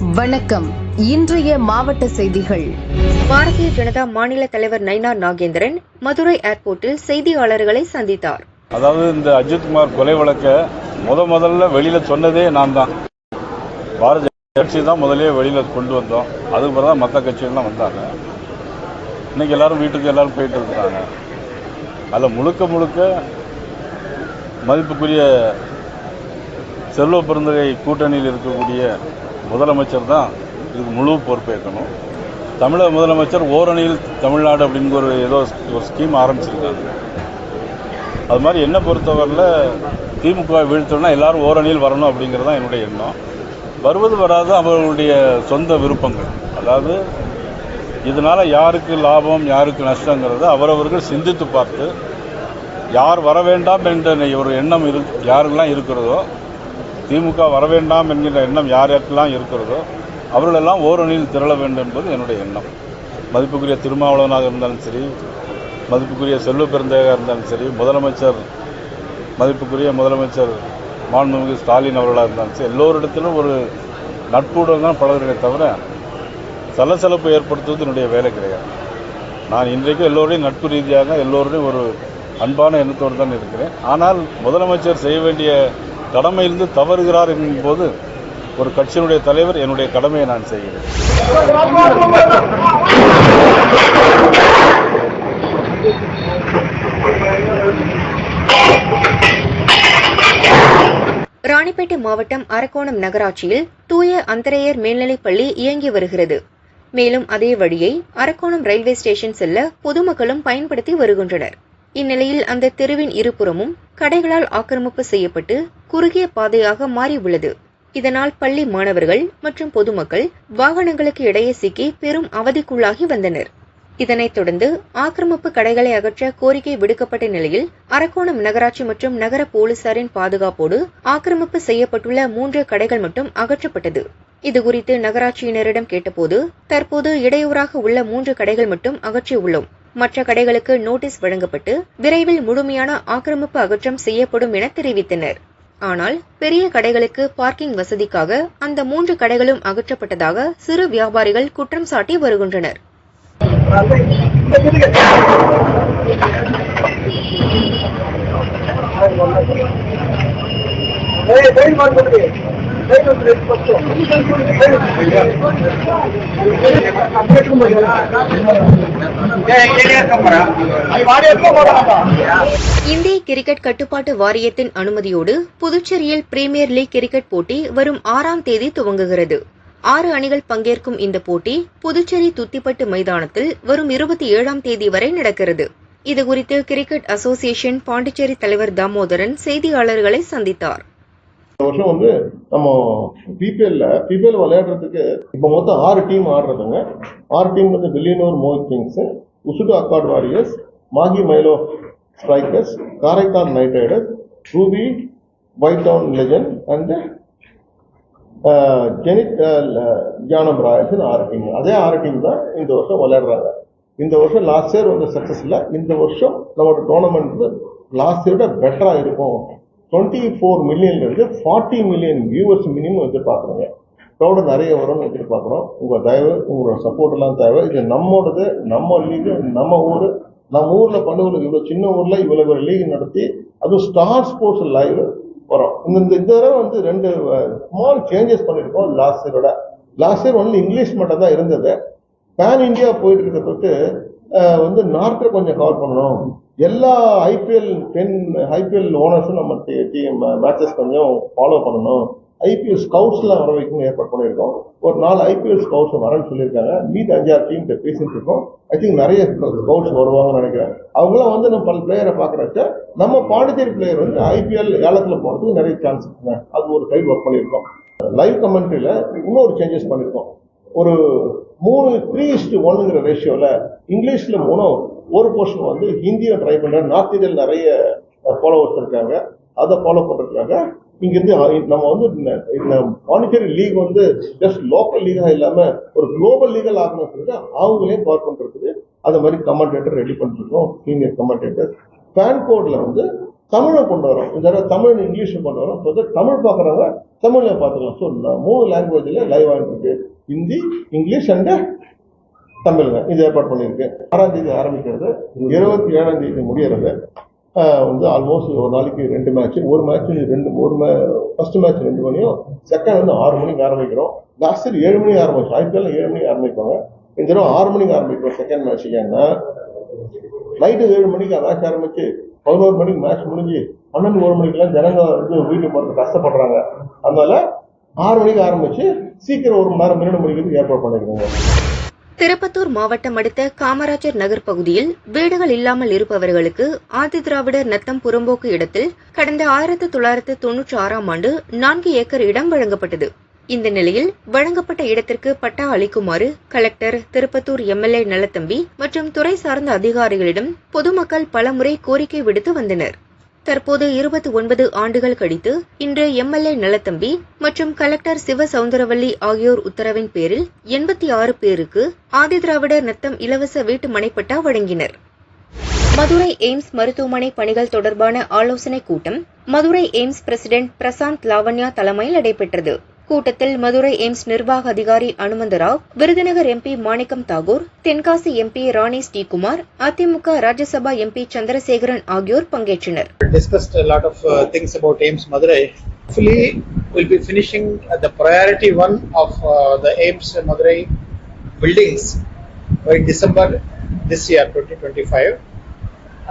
வணக்கம். இன்றைய மாவட்ட செய்திகள். பாரதிய ஜனதா மாநில தலைவர் நயினார் நாகேந்திரன் மதுரை ஏர்போர்ட்டில் செய்தியாளர்களை சந்தித்தார். அதாவது இந்த அஜித்குமார் கொலை வழக்க முத முதல்ல வெளியில சொன்னதே நான் தான். பாரதிய கட்சி தான் முதலே வெளியில கொண்டு வந்தோம். அதுக்கு பிறகு தான் மற்ற கட்சிகள்லாம் வந்தாங்க. இன்னைக்கு எல்லாரும் வீட்டுக்கு எல்லாரும் போயிட்டு இருக்கிறாங்க அதில் முழுக்க முழுக்க மதிப்புக்குரிய செல்வ பெருந்தகை கூட்டணியில் இருக்கக்கூடிய முதலமைச்சர் தான் இதுக்கு முழு பொறுப்பேற்கணும். தமிழக முதலமைச்சர் ஓரணியில் தமிழ்நாடு அப்படிங்கிற ஒரு ஏதோ ஒரு ஸ்கீம் ஆரம்பிச்சிருக்காங்க. அது மாதிரி என்னை பொறுத்தவரையில் திமுக வீழ்த்தணும்னா எல்லாரும் ஓரணியில் வரணும் அப்படிங்கிறது தான் என்னுடைய எண்ணம். வருவது வராது அவர்களுடைய சொந்த விருப்பங்கள். அதாவது இதனால் யாருக்கு லாபம் யாருக்கு நஷ்டங்கிறத அவரவர்கள் சிந்தித்து பார்த்து யார் வர வேண்டாம் என்ற ஒரு எண்ணம் இரு யாருக்கெல்லாம் இருக்கிறதோ திமுக வர வேண்டாம் என்கின்ற எண்ணம் யார் யாருக்கெல்லாம் இருக்கிறதோ அவர்களெல்லாம் ஓரணியில் திரள வேண்டும் என்பது என்னுடைய எண்ணம். மதிப்புக்குரிய திருமாவளவனாக இருந்தாலும் சரி மதிப்புக்குரிய செல்வ பெருந்தேகாக இருந்தாலும் சரி முதலமைச்சர் மதிப்புக்குரிய முதலமைச்சர் மாண்புமிகு ஸ்டாலின் அவர்களாக இருந்தாலும் சரி எல்லோரிடத்திலும் ஒரு நட்புடன் தான் பழகிறேனே தவிர சலசலப்பு ஏற்படுத்துவது என்னுடைய வேலை கிடையாது. நான் இன்றைக்கும் எல்லோரையும் நட்பு ரீதியாக எல்லோருடையும் ஒரு அன்பான எண்ணத்தோடு தான் இருக்கிறேன். ஆனால் முதலமைச்சர் செய்ய வேண்டிய கடமையிலிருந்து தவறுகிறார் போது ஒரு கட்சியினுடைய தலைவர் என்னுடைய கடமையை நான் செய்கிறேன். ராணிப்பேட்டை மாவட்டம் அரக்கோணம் நகராட்சியில் தூய அந்தரையர் மேல்நிலைப் பள்ளி இயங்கி வருகிறது. மேலும் அதே வழியை அரக்கோணம் ரயில்வே ஸ்டேஷன் செல்ல பொதுமக்களும் பயன்படுத்தி வருகின்றனர். இந்நிலையில் அந்த தெருவின் இருபுறமும் கடைகளால் ஆக்கிரமிப்பு செய்யப்பட்டு குறுகிய பாதையாக மாறியுள்ளது. இதனால் பள்ளி மாணவர்கள் மற்றும் பொதுமக்கள் வாகனங்களுக்கு இடையே சிக்கி பெரும் அவதிக்குள்ளாகி வந்தனர். இதனைத் தொடர்ந்து ஆக்கிரமிப்பு கடைகளை அகற்ற கோரிக்கை விடுக்கப்பட்ட நிலையில் அரக்கோணம் நகராட்சி மற்றும் நகர போலீசாரின் பாதுகாப்போடு ஆக்கிரமிப்பு செய்யப்பட்டுள்ள மூன்று கடைகள் மட்டும் அகற்றப்பட்டது. இதுகுறித்து நகராட்சியினரிடம் கேட்டபோது தற்போது இடையூறாக உள்ள மூன்று கடைகள் மட்டும் அகற்றியுள்ளோம். மற்ற கடைகளுக்கு நோட்டீஸ் வழங்கப்பட்டு விரைவில் முழுமையான ஆக்கிரமிப்பு அகற்றம் செய்யப்படும் என தெரிவித்தனர். ஆனால் பெரிய கடைகளுக்கு பார்க்கிங் வசதிக்காக அந்த மூன்று கடைகளும் அகற்றப்பட்டதாக சிறு வியாபாரிகள் குற்றம் சாட்டி வருகின்றனர். இந்திய கிரிக்கெட் கட்டுப்பாட்டு வாரியத்தின் அனுமதியோடு புதுச்சேரியில் பிரீமியர் லீக் கிரிக்கெட் போட்டி வரும் ஆறாம் தேதி துவங்குகிறது. ஆறு அணிகள் பங்கேற்கும் இந்த போட்டி புதுச்சேரி துத்திப்பட்டு மைதானத்தில் வரும் இருபத்தி ஏழாம் தேதி வரை நடக்கிறது. இதுகுறித்து கிரிக்கெட் அசோசியேஷன் பாண்டிச்சேரி தலைவர் தாமோதரன் செய்தியாளர்களை சந்தித்தார். இந்த வருஷம் வந்து நம்ம பிபிஎல்ல பிபிஎல் விளையாடுறதுக்கு இப்போ மொத்தம் ஆறு டீம் ஆடுறதுங்க. ஆறு டீம் வந்து Villianur Mohit Kings Ousudu accord warriors Maghi Milo strikers Karaikal night riders ruby white town legend and zenith ஜானம் ராயல்ஸ் ஆறு டீம் அதே ஆறு டீம் தான் இந்த வருஷம் விளையாடுறாங்க. இந்த வருஷம் லாஸ்ட் இயர் வந்து சக்ஸஸ் இல்லை இந்த வருஷம் நம்மளோட டோர்னமெண்ட் லாஸ்ட் இயரோட பெட்டராக இருக்கும். டுவெண்ட்டி ஃபோர் மில்லியன்லேருந்து ஃபார்ட்டி மில்லியன் வியூவர்ஸ் மினிமம் எதிர்பார்க்குறோங்க க்ரௌடு நிறைய வரும்னு எதிர்பார்க்குறோம். உங்கள் தயவு உங்களோட சப்போர்ட் எல்லாம் தேவை. இது நம்மோடது நம்ம லீகு நம்ம ஊர். நம்ம ஊரில் பண்ணுவது இவ்வளோ சின்ன ஊரில் இவ்வளோ ஒரு லீக் நடத்தி அதுவும் ஸ்டார் ஸ்போர்ட்ஸ் லைவ் வரும். இந்த இந்த இந்த தடவை வந்து ரெண்டு ஸ்மால் சேஞ்சஸ் பண்ணியிருக்கோம் லாஸ்ட் இயரோட லாஸ்ட் இயர் ஒன்லி இங்கிலீஷ் மட்டும் தான் இருந்தது. பேன் இந்தியா போயிட்டு இருக்கிற தொட்டு வந்து நார்த்தை கொஞ்சம் கவர் பண்ணணும். எல்லா ஐபிஎல் டென் ஐபிஎல் ஓனர்ஸும் நம்ம டீம் மேட்சஸ் கொஞ்சம் ஃபாலோ பண்ணணும். ஐபிஎல் ஸ்கவுட்ஸ்லாம் வர வைக்கணும் ஏற்பாடு பண்ணியிருக்கோம். ஒரு நாலு ஐபிஎல் ஸ்கவுட்ஸ் வரேன்னு சொல்லியிருக்காங்க. மீதி அஞ்சாறு டீம் பேசிட்டு இருக்கோம். ஐ திங்க் நிறைய ஸ்கவுட்ஸ் வருவாங்கன்னு நினைக்கிறேன். அவங்களாம் வந்து நம்ம பல பிளேயரை பார்க்குறச்ச நம்ம பாண்டிச்சேரி பிளேயர் வந்து ஐபிஎல் ஏலத்தில் போகிறதுக்கு நிறைய சான்ஸ் இருக்குங்க அது ஒரு கைட் ஒர்க் பண்ணியிருக்கோம். லைவ் கமெண்ட்ரியில் இன்னொரு சேஞ்சஸ் பண்ணியிருக்கோம். ஒரு மூணு த்ரீ இஸ்டு ஒன்னுங்கிற ரேஷியோவில் இங்கிலீஷில் மூணும் ஒரு போர்ஷன் வந்து ஹிந்தியை ட்ரை பண்ணுற நார்த் இந்தியன் நிறைய ஃபாலோவர்ஸ் இருக்காங்க. அதை ஃபாலோ பண்ணுறதுக்காக இங்கேருந்து நம்ம வந்து இந்த- மானிட்டரி லீக் வந்து ஜஸ்ட் லோக்கல் லீகாக இல்லாமல் ஒரு குளோபல் லீகல் ஆகணும்னு அவங்களே அவங்களையும் கவர் பண்ணுறதுக்கு அது மாதிரி கமெண்டேட்டர் ரெடி பண்ணிருக்கோம் சீனியர் கமெண்டேட்டர் பேன் கோடில் வந்து தமிழை கொண்டு வரோம். இந்த தடவை தமிழ் இங்கிலீஷ் கொண்டு வரோம். ஸோ தமிழ் பார்க்குறவங்க தமிழில் பார்த்துக்கலாம். ஸோ மூணு லாங்குவேஜில் லைவ் ஆகிட்டு இருக்கு. ஹிந்தி இங்கிலீஷ் அண்டு தமிழ்ங்க இது ஏற்பாடு பண்ணியிருக்கு. ஆறாம் தேதி ஆரம்பிக்கிறது. இருபத்தி ஏழாம் தேதி முடியறது. வந்து ஆல்மோஸ்ட் ஒரு நாளைக்கு ரெண்டு மேட்ச் ஒரு மேட்ச் ரெண்டு ஒரு மே ஃபர்ஸ்ட் மேட்ச் ரெண்டு மணியும் செகண்ட் வந்து ஆறு மணிக்கு ஆரம்பிக்கிறோம். லாஸ்ட் இயர் ஏழு மணிக்கு ஆரம்பிச்சோம். ஐபிஎல் ஏழு மணிக்கு ஆரம்பிப்பாங்க. இந்த தடவை ஆறு மணிக்கு ஆரம்பிக்கிறோம் செகண்ட் மேட்ச் ஏன்னா நைட்டு ஏழு மணிக்கு மேட்ச் ஆரம்பிச்சு பதினோரு மணிக்கு மேட்ச் முடிஞ்சு பன்னெண்டு ஒரு மணிக்கெல்லாம் ஜனங்க வந்து வீட்டுக்கு போகிறது கஷ்டப்படுறாங்க. அதனால ஆறு மணிக்கு ஆரம்பிச்சு சீக்கிரம் ஒரு மணி நேரம் பன்னெண்டு மணிக்கு ஏற்பாடு பண்ணிருக்காங்க. திருப்பத்தூர் மாவட்டம் அடுத்த காமராஜர் நகர் பகுதியில் வீடுகள் இல்லாமல் இருப்பவர்களுக்கு ஆதிதிராவிடர் நத்தம் புறம்போக்கு இடத்தில் கடந்த ஆயிரத்து தொள்ளாயிரத்து தொன்னூற்றி ஆறாம் ஆண்டு நான்கு ஏக்கர் இடம் வழங்கப்பட்டது. இந்த நிலையில் வழங்கப்பட்ட இடத்திற்கு பட்டா அளிக்குமாறு கலெக்டர் திருப்பத்தூர் எம்எல்ஏ நலத்தம்பி மற்றும் துறை சார்ந்த அதிகாரிகளிடம் பொதுமக்கள் பலமுறை கோரிக்கை விடுத்து வந்தனர். தற்போது இருபத்தி ஒன்பது ஆண்டுகள் கழித்து இன்று எம்எல்ஏ நலத்தம்பி மற்றும் கலெக்டர் சிவ சவுந்தரவல்லி ஆகியோர் உத்தரவின் பேரில் எண்பத்தி ஆறு பேருக்கு ஆதிதிராவிடர் நத்தம் இலவச வீட்டு மனைப்பட்டா வழங்கினர். மதுரை எய்ம்ஸ் மருத்துவமனை பணிகள் தொடர்பான ஆலோசனைக் கூட்டம் மதுரை எய்ம்ஸ் பிரசிடென்ட் பிரசாந்த் லாவண்யா தலைமையில் நடைபெற்றது. கூட்டத்தில் மதுரை எய்ம்ஸ் நிர்வாக அதிகாரி Hanumantharao Virudhunagar MP Manickam Tagore Tenkasi MP Rani Srikumar AIADMK Rajya Sabha MP Chandrasekaran ஆகியோர் பங்கேற்றனர் discussed a lot of uh, things about AIMS Madurai. Hopefully, we'll be finishing uh, the priority one of uh, the AIMS Madurai buildings by December this year, 2025.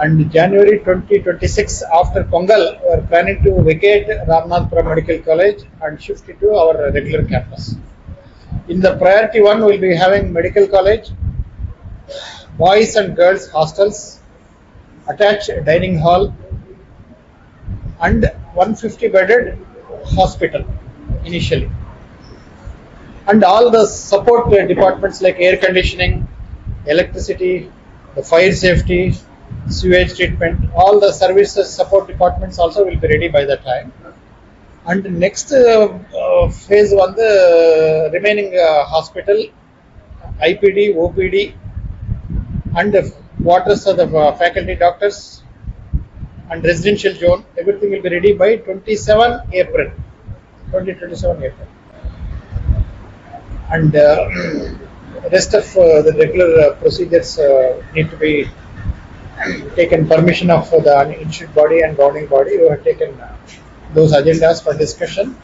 And January 2026, after Pongal, we are planning to vacate Ramnathpura Medical College and shift it to our regular campus. In the priority one, we'll be having medical college, boys and girls hostels, attached dining hall, and 150 bedded hospital initially. And all the support departments like air conditioning, electricity, the fire safety, sewage treatment, all the services support departments also will be ready by the time. And next uh, uh, phase one, the remaining uh, hospital, IPD, OPD, and the waters of the faculty doctors and residential zone, everything will be ready by 27 April, 2027 April. And rest of the regular procedures need to be taken permission of the institute body and governing body. We have taken uh, those agendas for discussion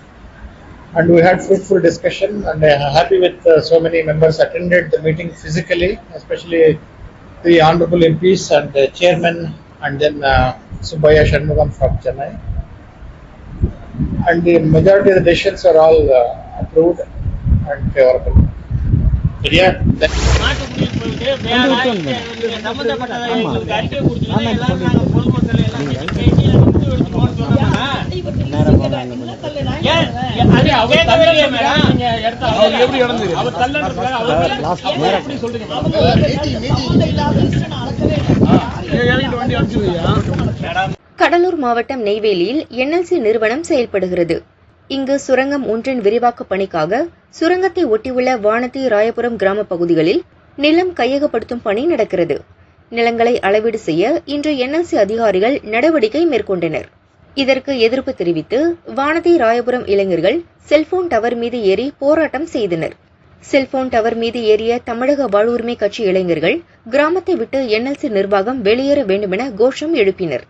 and we had fruitful discussion and I'm happy with uh, so many members attended the meeting physically, especially the Honorable MPs and the Chairman and then uh, Subhaya Shanmugam from Chennai. And the majority of the decisions are all uh, approved and favorable. But yeah, Cuddalore மாவட்டம் நெய்வேலியில் NLC நிறுவனம் செயல்படுகிறது. இங்கு சுரங்கம் ஒன்றின் விரிவாக்க பணிக்காக சுரங்கத்தை ஒட்டியுள்ள வானத்தி ராயபுரம் கிராம பகுதிகளில் நிலம் கையகப்படுத்தும் பணி நடக்கிறது. நிலங்களை அளவீடு செய்ய இன்று என்எல்சி அதிகாரிகள் நடவடிக்கை மேற்கொண்டனர். இதற்கு எதிர்ப்பு தெரிவித்து வானதி ராயபுரம் இளைஞர்கள் செல்போன் டவர் மீது ஏறி போராட்டம் செய்தனர். செல்போன் டவர் மீது ஏறிய தமிழக வாழ்வுரிமை கட்சி இளைஞர்கள் கிராமத்தை விட்டு என்எல்சி நிர்வாகம் வெளியேற வேண்டுமென கோஷம் எழுப்பினர்.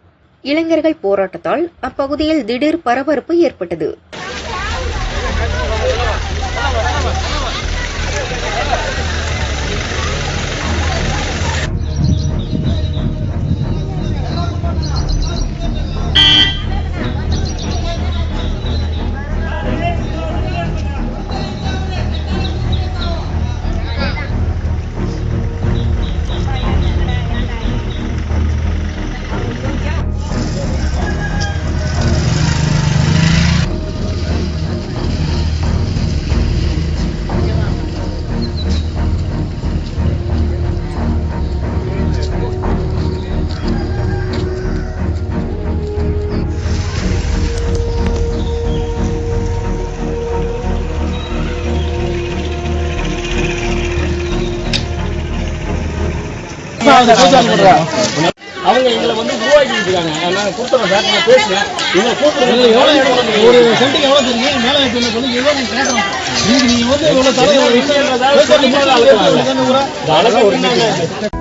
இளைஞர்கள் போராட்டத்தால் அப்பகுதியில் திடீர் பரபரப்பு ஏற்பட்டது. Beep! அவங்க எங்களை வந்து உருவாக்கிட்டு இருக்காங்க. நான் கொடுத்துறேன் சார் நான் பேசுறேன். இவங்க கூப்பிடுறது எவ்வளோ இடம் ஒரு சென்ட்டுக்கு எவ்வளோ தெரியுங்க மேலே வைக்கணும் சொல்லி எவ்வளோ கேட்கணும் நீங்கள் நீங்கள் வந்து எவ்வளோ தலைவர் விஷயன்றதால ஒரு